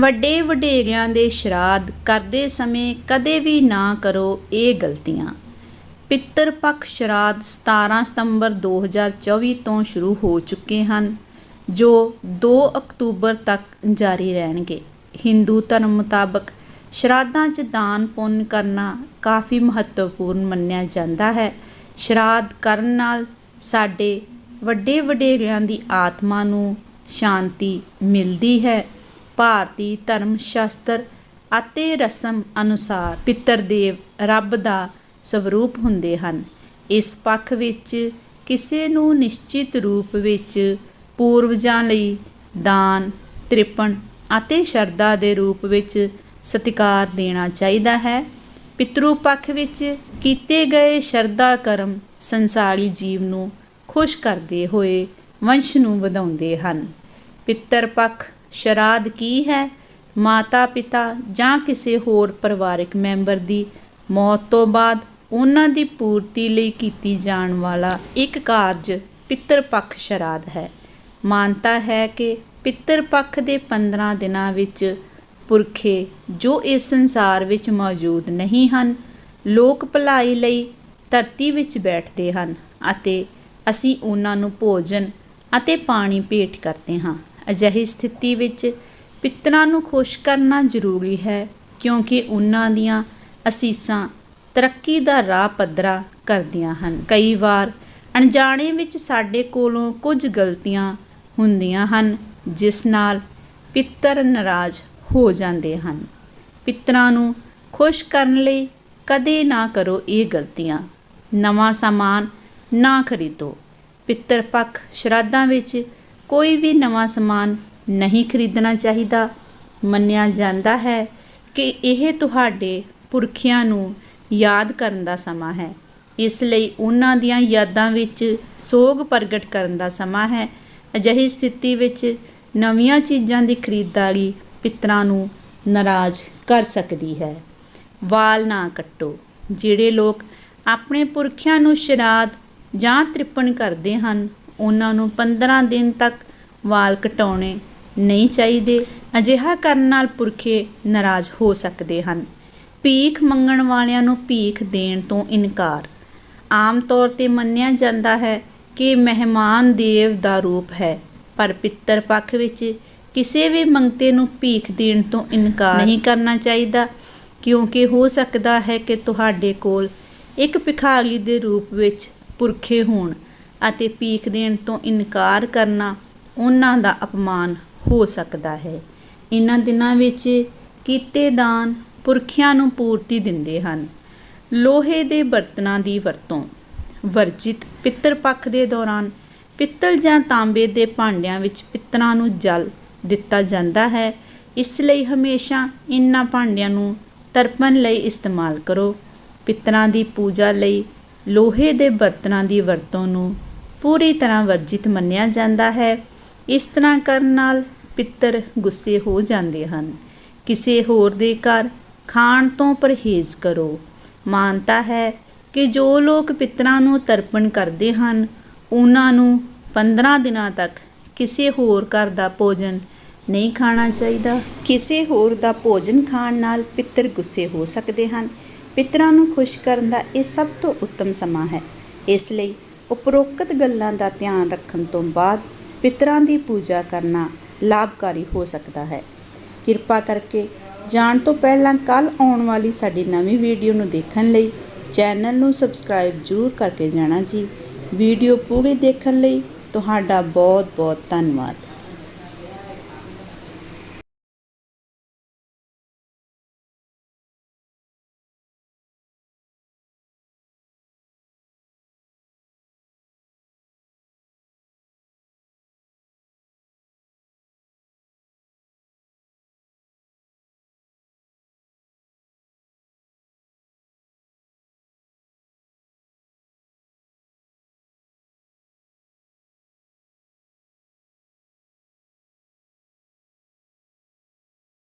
ਵੱਡੇ ਵਡੇਰਿਆਂ ਦੇ ਸ਼ਰਾਧ ਕਰਦੇ ਸਮੇਂ ਕਦੇ ਵੀ ਨਾ ਕਰੋ ਇਹ ਗਲਤੀਆਂ। ਪਿੱਤਰ ਪੱਖ ਸ਼ਰਾਧ 17 ਸਤੰਬਰ 2024 ਤੋਂ ਸ਼ੁਰੂ ਹੋ ਚੁੱਕੇ ਹਨ, ਜੋ 2 ਅਕਤੂਬਰ ਤੱਕ ਜਾਰੀ ਰਹਿਣਗੇ। ਹਿੰਦੂ ਧਰਮ ਮੁਤਾਬਕ ਸ਼ਰਾਧਾਂ 'ਚ ਦਾਨ ਪੁੰਨ ਕਰਨਾ ਕਾਫੀ ਮਹੱਤਵਪੂਰਨ ਮੰਨਿਆ ਜਾਂਦਾ ਹੈ। ਸ਼ਰਾਧ ਕਰਨ ਨਾਲ ਸਾਡੇ ਵੱਡੇ ਵਡੇਰਿਆਂ ਦੀ ਆਤਮਾ ਨੂੰ ਸ਼ਾਂਤੀ ਮਿਲਦੀ ਹੈ। ਭਾਰਤੀ ਧਰਮ ਸ਼ਾਸਤਰ ਅਤੇ ਰਸਮ ਅਨੁਸਾਰ ਪਿੱਤਰ ਦੇਵ ਰੱਬ ਦਾ ਸਵਰੂਪ ਹੁੰਦੇ ਹਨ। ਇਸ ਪੱਖ ਵਿੱਚ ਕਿਸੇ ਨੂੰ ਨਿਸ਼ਚਿਤ ਰੂਪ ਵਿੱਚ ਪੂਰਵਜਾਂ ਲਈ ਦਾਨ, ਤ੍ਰਿਪਣ ਅਤੇ ਸ਼ਰਧਾ ਦੇ ਰੂਪ ਵਿੱਚ ਸਤਿਕਾਰ ਦੇਣਾ ਚਾਹੀਦਾ ਹੈ। ਪਿਤਰੂ ਪੱਖ ਵਿੱਚ ਕੀਤੇ ਗਏ ਸ਼ਰਧਾ ਕਰਮ ਸੰਸਾਰੀ ਜੀਵ ਨੂੰ ਖੁਸ਼ ਕਰਦੇ ਹੋਏ ਵੰਸ਼ ਨੂੰ ਵਧਾਉਂਦੇ ਹਨ। ਪਿੱਤਰ ਪੱਖ ਸ਼ਰਾਧ ਕੀ ਹੈ? ਮਾਤਾ ਪਿਤਾ ਜਾਂ ਕਿਸੇ ਹੋਰ ਪਰਿਵਾਰਕ ਮੈਂਬਰ ਦੀ ਮੌਤ ਤੋਂ ਬਾਅਦ ਉਹਨਾਂ ਦੀ ਪੂਰਤੀ ਲਈ ਕੀਤੀ ਜਾਣ ਵਾਲਾ ਇੱਕ ਕਾਰਜ ਪਿੱਤਰ ਪੱਖ ਸ਼ਰਾਧ ਹੈ। ਮਾਨਤਾ ਹੈ ਕਿ ਪਿੱਤਰ ਪੱਖ ਦੇ 15 ਦਿਨਾਂ ਵਿੱਚ ਪੁਰਖੇ ਜੋ ਇਸ ਸੰਸਾਰ ਵਿੱਚ ਮੌਜੂਦ ਨਹੀਂ ਹਨ, ਲੋਕ ਭਲਾਈ ਲਈ ਧਰਤੀ ਵਿੱਚ ਬੈਠਦੇ ਹਨ ਅਤੇ ਅਸੀਂ ਉਹਨਾਂ ਨੂੰ ਭੋਜਨ ਅਤੇ ਪਾਣੀ ਭੇਟ ਕਰਦੇ ਹਾਂ। ਅਜਿਹੀ ਸਥਿਤੀ ਵਿੱਚ ਪਿੱਤਰਾਂ ਨੂੰ ਖੁਸ਼ ਕਰਨਾ ਜ਼ਰੂਰੀ ਹੈ, ਕਿਉਂਕਿ ਉਹਨਾਂ ਦੀਆਂ ਅਸੀਸਾਂ ਤਰੱਕੀ ਦਾ ਰਾਹ ਪੱਧਰਾ ਕਰਦੀਆਂ ਹਨ। ਕਈ ਵਾਰ ਅਣਜਾਣੇ ਵਿੱਚ ਸਾਡੇ ਕੋਲੋਂ ਕੁਝ ਗਲਤੀਆਂ ਹੁੰਦੀਆਂ ਹਨ, ਜਿਸ ਨਾਲ ਪਿੱਤਰ ਨਾਰਾਜ਼ ਹੋ ਜਾਂਦੇ ਹਨ। ਪਿੱਤਰਾਂ ਨੂੰ ਖੁਸ਼ ਕਰਨ ਲਈ ਕਦੇ ਨਾ ਕਰੋ ਇਹ ਗਲਤੀਆਂ। ਨਵਾਂ ਸਾਮਾਨ ਨਾ ਖਰੀਦੋ। ਪਿੱਤਰ ਪੱਖ ਸ਼ਰਾਧਾਂ ਵਿੱਚ ਕੋਈ ਵੀ ਨਵਾਂ ਸਮਾਨ ਨਹੀਂ ਖਰੀਦਣਾ ਚਾਹੀਦਾ। ਮੰਨਿਆ ਜਾਂਦਾ ਹੈ ਕਿ ਇਹ ਤੁਹਾਡੇ ਪੁਰਖਿਆਂ ਨੂੰ ਯਾਦ ਕਰਨ ਦਾ ਸਮਾਂ ਹੈ। ਇਸ ਲਈ ਉਹਨਾਂ ਦੀਆਂ ਯਾਦਾਂ ਵਿੱਚ ਸੋਗ ਪ੍ਰਗਟ ਕਰਨ ਦਾ ਸਮਾਂ ਹੈ। ਅਜਿਹੀ ਸਥਿਤੀ ਵਿੱਚ ਨਵੀਆਂ ਚੀਜ਼ਾਂ ਦੀ ਖਰੀਦਦਾਰੀ ਪਿੱਤਰਾਂ ਨੂੰ ਨਾਰਾਜ਼ ਕਰ ਸਕਦੀ ਹੈ। ਵਾਲ ਨਾ ਕੱਟੋ, ਜਿਹੜੇ ਲੋਕ ਆਪਣੇ ਪੁਰਖਿਆਂ ਨੂੰ ਸ਼ਰਾਧ ਜਾਂ ਤ੍ਰਿਪਣ ਕਰਦੇ ਹਨ। ਉਹਨਾਂ ਨੂੰ 15 ਦਿਨ ਤੱਕ ਵਾਲ ਕਟਾਉਣੇ ਨਹੀਂ ਚਾਹੀਦੇ। ਅਜਿਹਾ ਕਰਨ ਨਾਲ ਪੁਰਖੇ ਨਾਰਾਜ਼ ਹੋ ਸਕਦੇ ਹਨ। ਭੀਖ ਮੰਗਣ ਵਾਲਿਆਂ ਨੂੰ ਭੀਖ ਦੇਣ ਤੋਂ ਇਨਕਾਰ। ਆਮ ਤੌਰ ਤੇ ਮੰਨਿਆ ਜਾਂਦਾ ਹੈ ਕਿ ਮਹਿਮਾਨ ਦੇਵ ਦਾ ਰੂਪ ਹੈ, ਪਰ ਪਿੱਤਰ ਪੱਖ ਵਿੱਚ ਕਿਸੇ ਵੀ ਮੰਗਤੇ ਨੂੰ ਭੀਖ ਦੇਣ ਤੋਂ ਇਨਕਾਰ ਨਹੀਂ ਕਰਨਾ ਚਾਹੀਦਾ, ਕਿਉਂਕਿ ਹੋ ਸਕਦਾ ਹੈ ਕਿ ਤੁਹਾਡੇ ਕੋਲ ਇੱਕ ਭਿਖਾਰੀ ਦੇ ਰੂਪ ਵਿੱਚ ਪੁਰਖੇ ਹੋਣ। ਅਤੇ ਭੀਖ ਦੇਣ ਤੋਂ ਇਨਕਾਰ ਕਰਨਾ ਉਹਨਾਂ ਦਾ ਅਪਮਾਨ ਹੋ ਸਕਦਾ ਹੈ। ਇਹਨਾਂ ਦਿਨਾਂ ਵਿੱਚ ਕੀਤੇ ਦਾਨ ਪੁਰਖਿਆਂ ਨੂੰ ਪੂਰਤੀ ਦਿੰਦੇ ਹਨ। ਲੋਹੇ ਦੇ ਬਰਤਨਾਂ ਦੀ ਵਰਤੋਂ, ਵਰਜਿਤ ਪਿੱਤਰ ਪੱਖ ਦੇ ਦੌਰਾਨ ਪਿੱਤਲ ਜਾਂ ਤਾਂਬੇ ਦੇ ਭਾਂਡਿਆਂ ਵਿੱਚ ਪਿੱਤਰਾਂ ਨੂੰ ਜਲ ਦਿੱਤਾ ਜਾਂਦਾ ਹੈ। ਇਸ ਲਈ ਹਮੇਸ਼ਾ ਇਨ੍ਹਾਂ ਭਾਂਡਿਆਂ ਨੂੰ ਤਰਪਣ ਲਈ ਇਸਤੇਮਾਲ ਕਰੋ। ਪਿੱਤਰਾਂ ਦੀ ਪੂਜਾ ਲਈ ਲੋਹੇ ਦੇ ਬਰਤਨਾਂ ਦੀ ਵਰਤੋਂ ਨੂੰ ਪੂਰੀ ਤਰ੍ਹਾਂ ਵਰਜਿਤ ਮੰਨਿਆ ਜਾਂਦਾ ਹੈ। ਇਸ ਤਰ੍ਹਾਂ ਕਰਨ ਨਾਲ ਪਿੱਤਰ ਗੁੱਸੇ ਹੋ ਜਾਂਦੇ ਹਨ। ਕਿਸੇ ਹੋਰ ਦੇ ਘਰ ਖਾਣ ਤੋਂ ਪਰਹੇਜ਼ ਕਰੋ। ਮਾਨਤਾ ਹੈ ਕਿ ਜੋ ਲੋਕ ਪਿੱਤਰਾਂ ਨੂੰ ਤਰਪਣ ਕਰਦੇ ਹਨ, ਉਹਨਾਂ ਨੂੰ 15 ਦਿਨਾਂ ਤੱਕ ਕਿਸੇ ਹੋਰ ਘਰ ਦਾ ਭੋਜਨ ਨਹੀਂ ਖਾਣਾ ਚਾਹੀਦਾ। ਕਿਸੇ ਹੋਰ ਦਾ ਭੋਜਨ ਖਾਣ ਨਾਲ ਪਿੱਤਰ ਗੁੱਸੇ ਹੋ ਸਕਦੇ ਹਨ। ਪਿੱਤਰਾਂ ਨੂੰ ਖੁਸ਼ ਕਰਨ ਦਾ ਇਹ ਸਭ ਤੋਂ ਉੱਤਮ ਸਮਾਂ ਹੈ। ਇਸ ਲਈ ਉਪਰੋਕਤ ਗੱਲਾਂ ਦਾ ਧਿਆਨ ਰੱਖਣ ਤੋਂ ਬਾਅਦ ਪਿੱਤਰਾਂ ਦੀ ਪੂਜਾ ਕਰਨਾ ਲਾਭਕਾਰੀ ਹੋ ਸਕਦਾ ਹੈ। ਕਿਰਪਾ ਕਰਕੇ ਜਾਣ ਤੋਂ ਪਹਿਲਾਂ ਕੱਲ ਆਉਣ ਵਾਲੀ ਸਾਡੀ ਨਵੀਂ ਵੀਡੀਓ ਨੂੰ ਦੇਖਣ ਲਈ ਚੈਨਲ ਨੂੰ ਸਬਸਕ੍ਰਾਈਬ ਜ਼ਰੂਰ ਕਰਕੇ ਜਾਣਾ ਜੀ। ਵੀਡੀਓ ਪੂਰੀ ਦੇਖਣ ਲਈ ਤੁਹਾਡਾ ਬਹੁਤ ਬਹੁਤ ਧੰਨਵਾਦ।